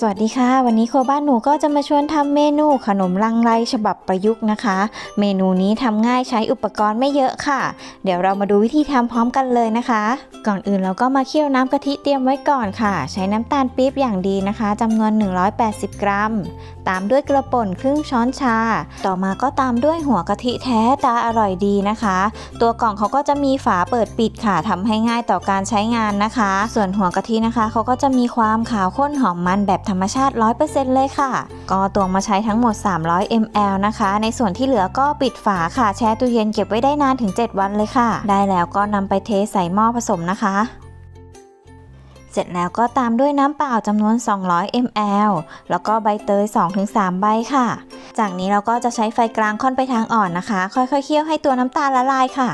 สวัสดีค่ะ วันนี้โคบ้านหนูก็จะมาชวนทำเมนูขนมลังไรฉบับประยุกต์นะคะ เมนูนี้ทำง่ายใช้อุปกรณ์ไม่เยอะค่ะ เดี๋ยวเรามาดูวิธีทำพร้อมกันเลยนะคะ ก่อนอื่นเราก็มาเคี่ยวน้ำกะทิเตรียมไว้ก่อนค่ะ ใช้น้ำตาลปี๊บอย่างดีนะคะจำนวน 180 กรัม ตามด้วยกระป่นครึ่งช้อนชา ต่อมาก็ตามด้วยหัวกะทิแท้ตาอร่อยดีนะคะ ตัวกล่องเขาก็จะมีฝาเปิดปิดค่ะทำให้ง่ายต่อการใช้งานนะคะ ส่วนหัวกะทินะคะเขาก็จะมีความขาวข้นหอมมันแบบธรรมชาติ 100%เลยค่ะ ก็ตวงมาใช้ทั้งหมด 300 ml นะคะ ในส่วนที่เหลือก็ปิดฝาค่ะ แช่ตู้เย็นเก็บไว้ได้นานถึง 7 วันเลยค่ะ ได้แล้วก็นำไปเทใส่หม้อผสมนะคะ เสร็จแล้วก็ตามด้วยน้ำเปล่าจำนวน 200 ml แล้วก็ใบเตย 2-3 ใบค่ะ จากนี้เราก็จะใช้ไฟกลางค่อนไปทางอ่อนนะคะ ค่อยๆเคี่ยวให้ตัวน้ำตาลละลายค่ะ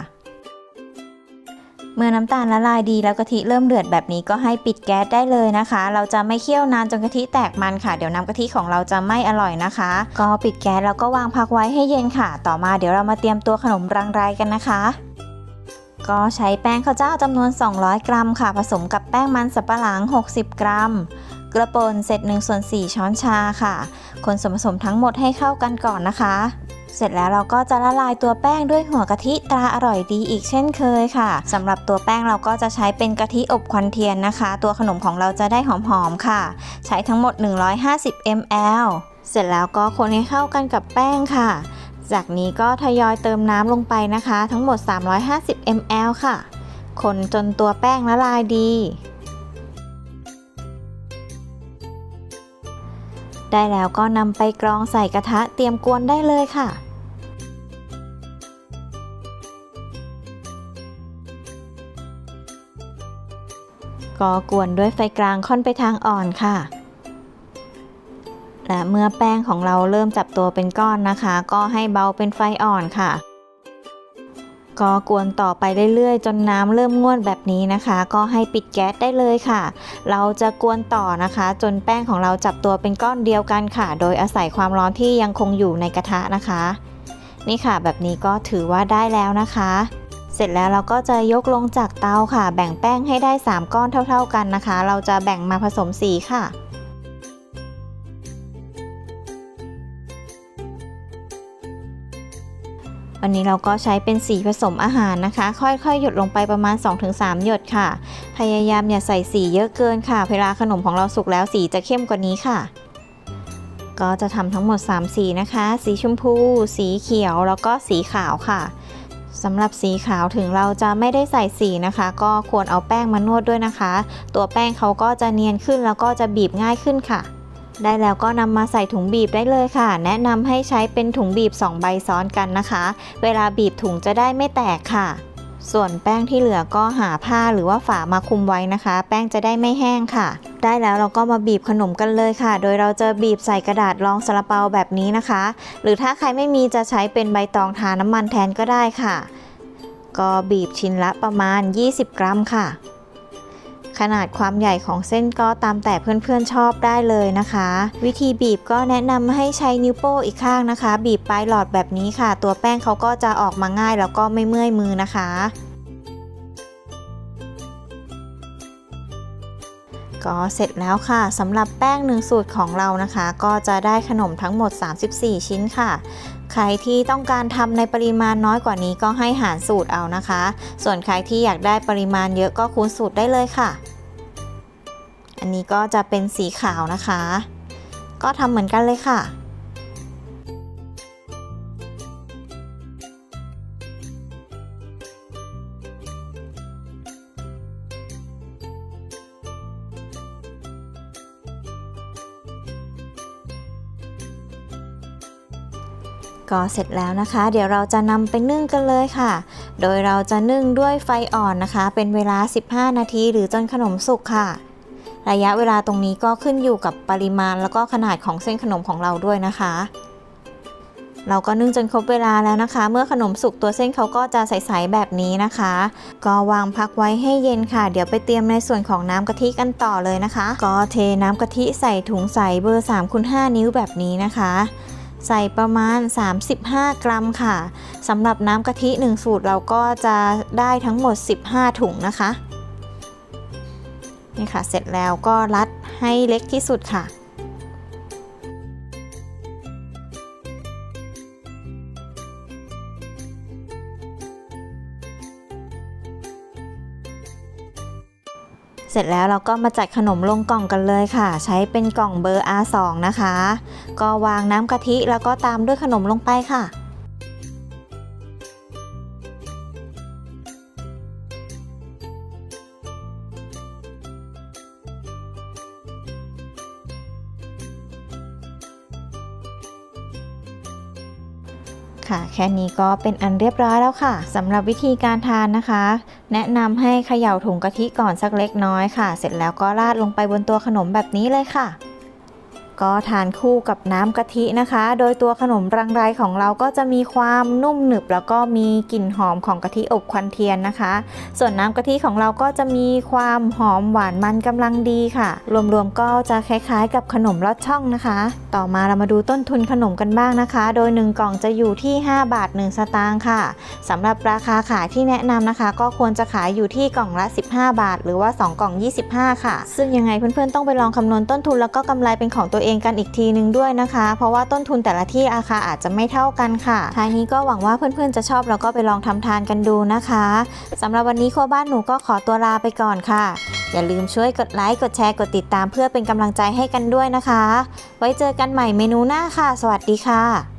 เมื่อน้ำตาลละลายดีแล้วกะทิเริ่มเดือดแบบนี้ก็ให้ปิดแก๊สได้เลยนะคะ เราจะไม่เคี่ยวนานจนกะทิแตกมันค่ะ เดี๋ยวน้ำกะทิของเราจะไม่อร่อยนะคะ ก็ปิดแก๊สแล้วก็วางพักไว้ให้เย็นค่ะ ต่อมาเดี๋ยวเรามาเตรียมตัวขนมรังไรกันนะคะ ก็ใช้แป้งข้าวเจ้าจำนวน 200 กรัมค่ะ ผสมกับแป้งมันสับปะหลัง 60 กรัม กระป่นเศษ1ส่วน4ช้อนชาค่ะ คนส่วนผสมทั้งหมดให้เข้ากันก่อนนะคะ เสร็จแล้วเราก็จะละลายตัวแป้งด้วยหัวกะทิตราอร่อยดีอีกเช่นเคยค่ะสำหรับตัวแป้งเราก็จะใช้เป็นกะทิอบควันเทียนนะคะ ตัวขนมของเราจะได้หอมๆค่ะ ใช้ทั้งหมด 150 ml เสร็จแล้วก็คนให้เข้ากันกับแป้งค่ะ จากนี้ก็ทยอยเติมน้ำลงไปนะคะ ทั้งหมด 350 ml ค่ะ คนจนตัวแป้งละลายดี ได้แล้วก็นำไปกรองใส่กระทะเตรียมกวนได้เลยค่ะก็กวนด้วยไฟกลางค่อนไปทางอ่อนค่ะ และเมื่อแป้งของเราเริ่มจับตัวเป็นก้อนนะคะ ก็ให้เบาเป็นไฟอ่อนค่ะ ก็กวนต่อไปเรื่อยๆ จนน้ำเริ่มงวดแบบนี้นะคะ ก็ให้ปิดแก๊สได้เลยค่ะ เราจะกวนต่อนะคะ จนแป้งของเราจับตัวเป็นก้อนเดียวกันค่ะ โดยอาศัยความร้อนที่ยังคงอยู่ในกระทะนะคะ นี่ค่ะแบบนี้ก็ถือว่าได้แล้วนะคะ เสร็จแล้วเราก็จะยกลงจากเตาค่ะ แบ่งแป้งให้ได้ 3 ก้อนเท่า ๆกันนะคะ เราจะแบ่งมาผสมสีค่ะ วันนี้เราก็ใช้เป็นสีผสมอาหารนะคะ ค่อยๆ หยดลงไปประมาณ 2-3 หยดค่ะ พยายามอย่าใส่สีเยอะเกินค่ะ เวลาขนมของเราสุกแล้วสีจะเข้มกว่านี้ค่ะ ก็จะทำทั้งหมด 3 สีนะคะ สีชมพู สีเขียวแล้วก็สีขาวค่ะสำหรับสีขาวถึงเราจะไม่ได้ใส่สีนะคะ ก็ควรเอาแป้งมานวดด้วยนะคะ ตัวแป้งเขาก็จะเนียนขึ้นแล้วก็จะบีบง่ายขึ้นค่ะ ได้แล้วก็นำมาใส่ถุงบีบได้เลยค่ะ แนะนำให้ใช้เป็นถุงบีบ 2 ใบซ้อนกันนะคะ เวลาบีบถุงจะได้ไม่แตกค่ะ ส่วนแป้งที่เหลือก็หาผ้าหรือว่าฝามาคุมไว้นะคะ แป้งจะได้ไม่แห้งค่ะ ได้แล้วเราก็มาบีบขนมกันเลยค่ะ โดยเราจะบีบใส่กระดาษรองซาลาเปาแบบนี้นะคะ หรือถ้าใครไม่มีจะใช้เป็นใบตองทาน้ำมันแทนก็ได้ค่ะ ก็บีบชิ้นละประมาณ 20 กรัมค่ะ ขนาดความใหญ่ของเส้นก็ตามแต่เพื่อนๆชอบได้เลยนะคะ วิธีบีบก็แนะนำให้ใช้นิ้วโป้งอีกข้างนะคะ บีบปลายหลอดแบบนี้ค่ะ ตัวแป้งเขาก็จะออกมาง่ายแล้วก็ไม่เมื่อยมือนะคะ ก็เสร็จแล้วค่ะสำหรับแป้งหนึ่งสูตรของเรานะคะ ก็จะได้ขนมทั้งหมด 34 ชิ้นค่ะ ใครที่ต้องการทำในปริมาณน้อยกว่านี้ก็ให้หารสูตรเอานะคะ ส่วนใครที่อยากได้ปริมาณเยอะก็คูณสูตรได้เลยค่ะ อันนี้ก็จะเป็นสีขาวนะคะ ก็ทำเหมือนกันเลยค่ะ ก็เสร็จแล้วนะคะ เดี๋ยวเราจะนำไปนึ่งกันเลยค่ะ โดยเราจะนึ่งด้วยไฟอ่อนนะคะ เป็นเวลา 15 นาที หรือจนขนมสุกค่ะ ระยะเวลาตรงนี้ก็ขึ้นอยู่กับปริมาณแล้วก็ขนาดของเส้นขนมของเราด้วยนะคะ เราก็นึ่งจนครบเวลาแล้วนะคะ เมื่อขนมสุกตัวเส้นเขาก็จะใสๆแบบนี้นะคะ ก็วางพักไว้ให้เย็นค่ะ เดี๋ยวไปเตรียมในส่วนของน้ำกะทิกันต่อเลยนะคะ ก็เทน้ำกะทิใส่ถุงใสเบอร์3คูณ5นิ้วแบบนี้นะคะ ใส่ประมาณ 35 กรัมค่ะสำหรับน้ำกะทิ 1 สูตรเราก็จะได้ทั้งหมด 15 ถุงนะคะนี่ค่ะเสร็จแล้วก็รัดให้เล็กที่สุดค่ะ เสร็จแล้วเราก็มาจัดขนมลงกล่องกันเลยค่ะ ใช้เป็นกล่องเบอร์ R2 นะคะ ก็วางน้ำกะทิแล้วก็ตามด้วยขนมลงไปค่ะ ค่ะ แค่นี้ก็เป็นอันเรียบร้อยแล้วค่ะสำหรับวิธีการทานนะคะ แนะนำให้เขย่าถุงกะทิก่อนสักเล็กน้อยค่ะ เสร็จแล้วก็ราดลงไปบนตัวขนมแบบนี้เลยค่ะ ก็ทานคู่กับน้ำกะทินะคะ โดยตัวขนมรังไรของเราก็จะมีความนุ่มหนึบ แล้วก็มีกลิ่นหอมของกะทิอบควันเทียนนะคะ ส่วนน้ำกะทิของเราก็จะมีความหอมหวานมันกำลังดีค่ะ รวมๆก็จะคล้ายๆ กับขนมลอดช่องนะคะ ต่อมาเรามาดูต้นทุนขนมกันบ้างนะคะ โดย 1 กล่องจะอยู่ที่ 5 บาท 1 สตางค์ค่ะสำหรับราคาขายที่แนะนำนะคะ ก็ควรจะขายอยู่ที่กล่องละ 15 บาท หรือว่า 2 กล่อง 25 ค่ะ ซึ่งยังไงเพื่อนๆต้องไปลองคำนวณต้นทุนแล้วก็กำไรเป็นของตัวเองกันอีกทีนึงด้วยนะคะ เพราะว่าต้นทุนแต่ละที่ราคาอาจจะไม่เท่ากันค่ะท้ายนี้ก็หวังว่าเพื่อนๆจะชอบแล้วก็ไปลองทำทานกันดูนะคะสำหรับวันนี้ครัวบ้านหนูก็ขอตัวลาไปก่อนค่ะ อย่าลืมช่วยกดไลค์กดแชร์กดติดตามเพื่อเป็นกำลังใจให้กันด้วยนะคะ ไว้เจอกันใหม่เมนูหน้าค่ะ สวัสดีค่ะ